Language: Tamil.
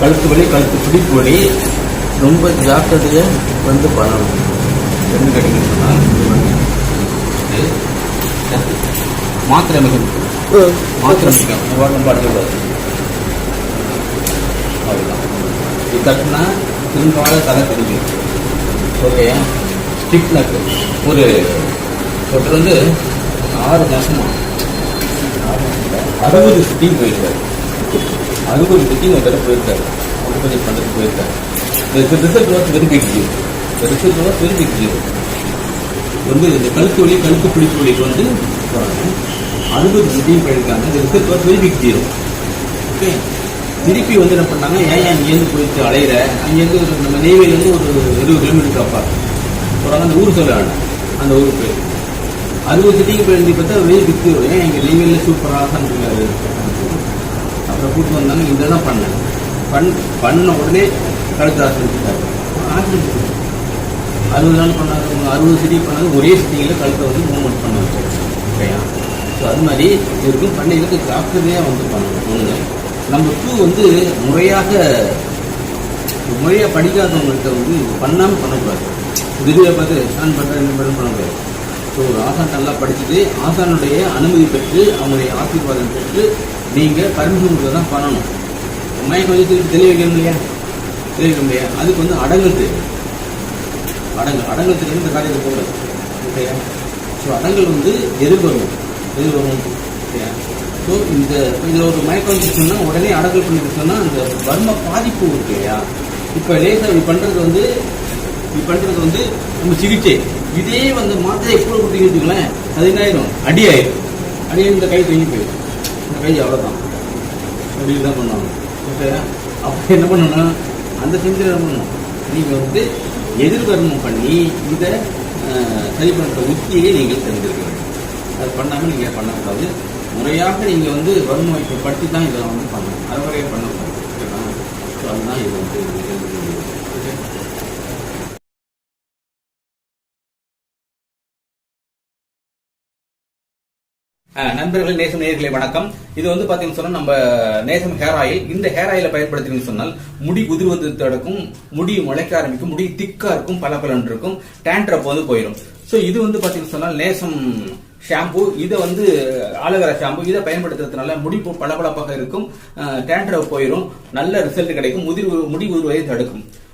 கழுத்து வலி கழுத்து பிடிப்பு வலி ரொம்ப ஜாக்கிரதையாக வந்து பண்ணணும் என்ன கேட்டீங்கன்னு மாத்திரை மிகவும் மாத்திரை மிகவும் நம்ம அடக்கூடாது அவ்வளோதான் இது தட்டுனா திரும்பாத தலை திரும்பி ஓகே. ஸ்டிக் நக்கு ஒரு ஒருத்தர் வந்து ஆறு மாசமா. அறுபது சிட்டிங் போயிருக்காரு அறுபது சிட்டிங் ஒரு தடவை போயிருக்காரு. அறுபது பண்ணுறதுக்கு போயிருக்காரு. இந்த result was very big zero இந்த ரிசல்ட் வெரி பிக் ஜீரோ வந்து இந்த கழுத்து வலி கழுத்து பிடிப்பு வலிக்கு வந்து அறுபது சிட்டிங் போயிருக்காங்க. இந்த result was very big zero okay திருப்பி வந்து என்ன பண்ணாங்க? ஏன் அங்கேருந்து போயிட்டு அலையிற? அங்கேருந்து ஒரு நம்ம நெய்வேலிருந்து ஒரு இருபது கிலோமீட்டர் அப்பா போகிறாங்க அந்த ஊர் சொல்ல அந்த ஊருக்கு போய் அறுபது சிட்டிக்கு போய் பார்த்தா வெளியே விற்று ஏன் எங்கள் நெய்வேலியில் சூப்பராக இருக்காரு டாக்டரை கூட்டு வந்தாங்க. இதெல்லாம் பண்ணேன். பண் பண்ண உடனே கழுத்து ஆசிரியர் ஆசிரிச்சு அறுபது நாள் பண்ணாங்க. அறுபது சிட்டி பண்ணாங்க. ஒரே சிட்டிங்கில் கழுத்தை வந்து மூவ்மெண்ட் பண்ண வச்சோம் ஓகேயா ஸோ அது மாதிரி இருக்கும் பண்ணைகளுக்கு ஜாக்கிரதையாக வந்து பண்ணணும் ஒன்று நம்பர் டூ வந்து முறையாக முறையாக படிக்காதவங்கள்ட்ட வந்து இது பண்ணாமல் பண்ணக்கூடாது. திடீரை பார்த்து நான் பண்ணுறேன் என்ன பண்ணக்கூடாது ஸோ ஒரு ஆசான் நல்லா படிச்சுட்டு ஆசானுடைய அனுமதி பெற்று அவங்களுடைய ஆசீர்வாதம் பெற்று நீங்கள் பர்மிஷன் கொடுத்து தான் பண்ணணும். மயக்கம் வந்து திருப்பி வைக்கணும் இல்லையா? தெளிய வைக்க முடியாது. அதுக்கு வந்து அடங்கல் தேவை. அடங்கல். அடங்கல் தெரியும் இந்த காரியத்தை போகிறது ஓகேயா ஸோ அடங்கல் வந்து எதிர்வரும் எதிர்வரும் ஓகேயா ஸோ இந்த இதில் ஒரு மயக்கம் வந்து உடனே அடங்கல் பண்ணிட்டு சொன்னால் அந்த வர்ம பாதிப்பு இருக்கு இல்லையா? இப்போ லேசாக இப்படி பண்ணுறது வந்து இப்படி பண்ணுறது வந்து நம்ம சிகிச்சை. இதே வந்து மாத்திரை கூட கொடுத்தீங்கன்னு வச்சுக்கோங்களேன் அது என்ன ஆயிரும்? அடி ஆயிரும். அடி இந்த கை தூங்கி போயிடும் இந்த அவ்வளோதான் அப்படின்னு தான் பண்ணுவாங்க. ஓகே அப்போ என்ன பண்ணணும்? அந்த செஞ்சு என்ன பண்ணணும். நீங்கள் வந்து எதிர்கர்மம் பண்ணி இதை சரி பண்ணுற உத்தியை நீங்கள் தெரிஞ்சிருக்க வேண்டும். அது பண்ணாமல் நீங்கள் பண்ணக்கூடாது முறையாக நீங்கள் வந்து வறுமை வாய்ப்பை பற்றி தான் இதை வந்து பண்ணணும். அறவரையை பண்ணக்கூடாது. ஓகேவா ஸோ அதுதான் இது வந்து நண்பர்கள் நேசம் நேர்களை வணக்கம். இது வந்து பாத்தீங்கன்னு சொன்னா நம்ம நேசம் ஹேர் ஆயில் இந்த ஹேர் ஆயில பயன்படுத்தினீங்கன்னு சொன்னால் முடி உதிர்வது தடுக்கும் முடி முளைக்க ஆரம்பிக்கும் முடி திக்கா இருக்கும் பல இருக்கும் டேண்ட்ரப் வந்து போயிடும் சோ இது வந்து பாத்தீங்கன்னு சொன்னால் நேசம் ஷாம்பு இதை வந்து ஆலோவேரா ஷாம்பு இதை பயன்படுத்துறதுனால முடி பளபளப்பாக இருக்கும் டேண்ட்ரப் போயிடும் நல்ல ரிசல்ட் கிடைக்கும் முதிர் முடி உதிர்வதை தடுக்கும்.